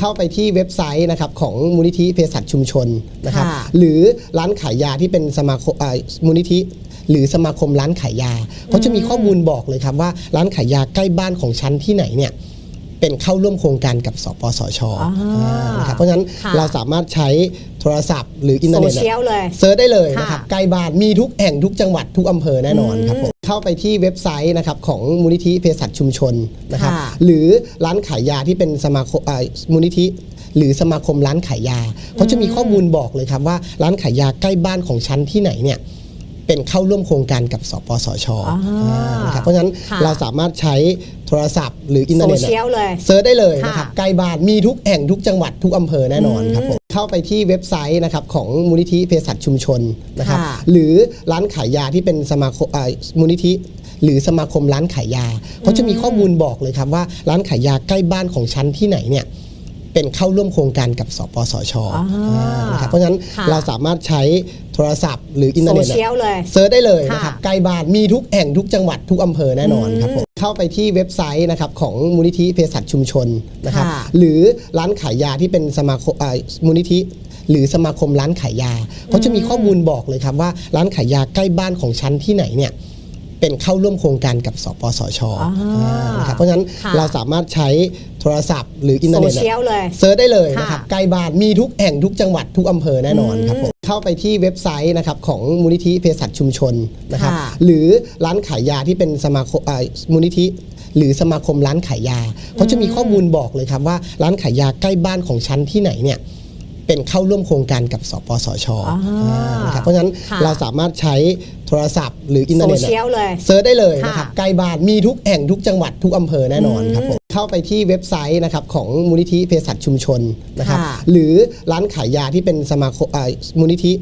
เข้าไปที่เว็บไซต์นะครับของมูลนิธิเภสัชชุมชนนะครับค่ะหรือร้านขายยาที่เป็นสมาคมอ่ามูลนิธิ หรือสมาคมร้านขายยาเขาจะมีข้อมูลบอกเลยครับว่าร้านขายยาใกล้บ้านของฉันที่ไหนเนี่ย เป็นเข้าร่วมโครงการกับสปสชอ๋ออ่านะครับเพราะฉะนั้นค่ะเราสามารถใช้โทรศัพท์หรืออินเทอร์โซเน็ตเชียลเลยเซิร์ชได้เลยนะครับค่ะใกล้บ้านมีทุกแห่งทุกจังหวัดทุกอำเภอแน่นอนครับผมเข้าไปที่เว็บไซต์นะครับของมูลนิธิเภสัชชุมชนนะครับค่ะหรือร้านขายยาที่เป็นสมาคมอ่ามูลนิธิหรือสมาคมร้านขายยาเขาจะมีข้อมูลบอกเลยครับว่าร้านขายยาใกล้บ้านของฉันที่ไหนเนี่ย เป็นเข้าร่วมโครงการกับสปสชอ๋ออ่านะครับเพราะฉะนั้นค่ะเราสามารถใช้โทรศัพท์หรืออินเทอโซร์เน็ตเชียลเลยเซิร์ชได้เลยนะครับค่ะใกล้บ้านมีทุกแห่งทุกจังหวัดทุกอำเภอแน่นอนครับผมเข้าไปที่เว็บไซต์นะครับของมูลนิธิเภสัชชุมชนนะครับค่ะหรือร้านขายยาที่เป็นสมาคมอ่ามูลนิธิหรือสมาคมร้านขายยาเขาจะมีข้อมูลบอกเลยครับว่าร้านขายยาใกล้บ้านของฉันที่ไหนเนี่ย เป็นเข้าร่วมโครงการกับสปสชอ๋ออ่านะครับเพราะฉะนั้นค่ะเราสามารถใช้โทรศัพท์ หรืออินเทอโซร์เน็ตเชียลเลยเซิร์ชได้เลยนะครับค่ะใกล้บ้านมีทุกแห่งทุกจังหวัดทุกอำเภอแน่นอนครับผมเข้าไปที่เว็บไซต์นะครับของมูลนิธิเภสัชชุมชนนะครับค่ะหรือร้านขายยาที่เป็นสมาคมอ่ามูลนิธิหรือสมาคมร้านขายยาเขาจะมีข้อมูลบอกเลยครับว่าร้านขายยาใกล้บ้านของฉันที่ไหนเนี่ย เป็นเข้าร่วมโครงการกับสปสชอ๋ออ่านะครับเพราะฉะนั้นค่ะเราสามารถใช้โทรศัพท์ หรืออินเทอโซร์เน็ตเชียลเลยเซิร์ชได้เลยนะครับค่ะใกล้บ้านมีทุกแห่งทุกจังหวัดทุกอำเภอแน่นอนครับผมเข้าไปที่เว็บไซต์นะครับของมูลนิธิเภสัชชุมชนนะครับค่ะหรือร้านขายยาที่เป็นสมาคมอ่ามูลนิธิหรือสมาคมร้านขายยาเขาจะมีข้อมูลบอกเลยครับว่าร้านขายยาใกล้บ้านของฉันที่ไหนเนี่ย เป็นเข้าร่วมโครงการกับสปสชอ๋ออ่านะครับเพราะฉะนั้นค่ะเราสามารถใช้โทรศัพท์หรืออินเทอโซร์เน็ตเชียลเลยเซิร์ชได้เลยนะครับค่ะใกล้บ้านมีทุกแห่งทุกจังหวัดทุกอำเภอแน่นอนครับผมเข้าไปที่เว็บไซต์นะครับของมูลนิธิเภสัชชุมชนนะครับค่ะหรือร้านขายยาที่เป็นสมาคมอ่ามูลนิธิ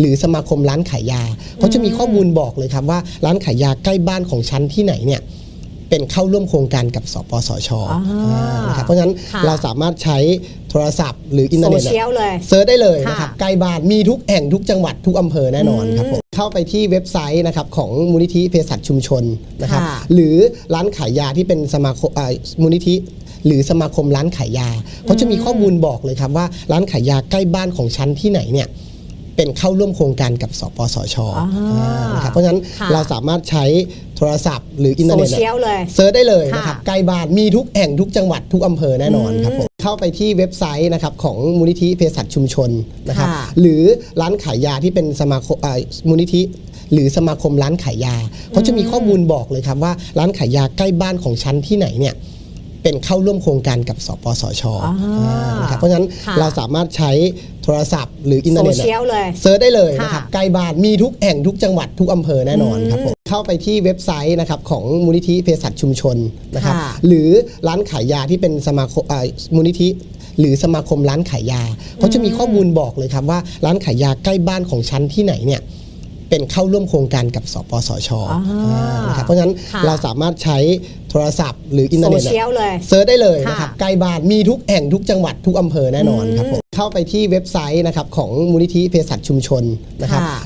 หรือสมาคมร้านขายยาเขาจะมีข้อมูลบอกเลยครับว่าร้านขายยาใกล้บ้านของฉันที่ไหนเนี่ย เป็นเข้าร่วมโครงการกับสปสชอ๋ออ่านะครับเพราะฉะนั้นค่ะเราสามารถใช้โทรศัพท์ หรืออินเทอโซร์เน็ตเชียลเลยเซิร์ชได้เลยนะครับค่ะใกล้บ้านมีทุกแห่งทุกจังหวัดทุกอำเภอแน่นอนครับผมเข้าไปที่เว็บไซต์นะครับของมูลนิธิเภสัชชุมชนนะครับค่ะหรือร้านขายยาที่เป็นสมาคมอ่ามูลนิธิหรือสมาคมร้านขายยาเขาจะมีข้อมูลบอกเลยครับว่าร้านขายยาใกล้บ้านของฉันที่ไหนเนี่ย เป็นเข้าร่วมโครงการกับสปสชอ๋ออ่านะครับเพราะฉะนั้นค่ะเราสามารถใช้โทรศัพท์หรืออินเทอโซร์เน็ตเชียลเลยเซิร์ชได้เลยนะครับค่ะใกล้บ้านมีทุกแห่งทุกจังหวัดทุกอำเภอแน่นอนครับผมเข้าไปที่เว็บไซต์นะครับของมูลนิธิเภสัชชุมชนนะครับค่ะหรือร้านขายยาที่เป็นสมาคมอ่ามูลนิธิหรือสมาคมร้านขายยาเขาจะมีข้อมูลบอกเลยครับว่าร้านขายยาใกล้บ้านของฉันที่ไหนเนี่ย เป็นเข้าร่วมโครงการกับสปสชอ๋ออ่านะครับเพราะฉะนั้นค่ะเราสามารถใช้โทรศัพท์หรืออินเทอโซร์เน็ตเชียลเลยเซิร์ชได้เลยนะครับค่ะใกล้บ้านมีทุกแห่งทุกจังหวัดทุกอำเภอแน่นอนครับผมเข้าไปที่เว็บไซต์นะครับของมูลนิธิเภสัชชุมชนนะครับค่ะหรือร้านขายยาที่เป็นสมาคมอ่ามูลนิธิหรือสมาคมร้านขายยาเขาจะมีข้อมูลบอกเลยครับว่าร้านขายยาใกล้บ้านของฉันที่ไหนเนี่ย เป็นเข้าร่วมโครงการกับสปสชอ๋ออ่านะครับเพราะฉะนั้นค่ะเราสามารถใช้โทรศัพท์ หรืออินเทอโซร์เน็ตเชียลเลยเซิร์ชได้เลยนะครับค่ะใกล้บ้านมีทุกแห่งทุกจังหวัดทุกอำเภอแน่นอนครับผมเข้าไปที่เว็บไซต์นะครับของมูลนิธิเภสัชชุมชนนะครับค่ะ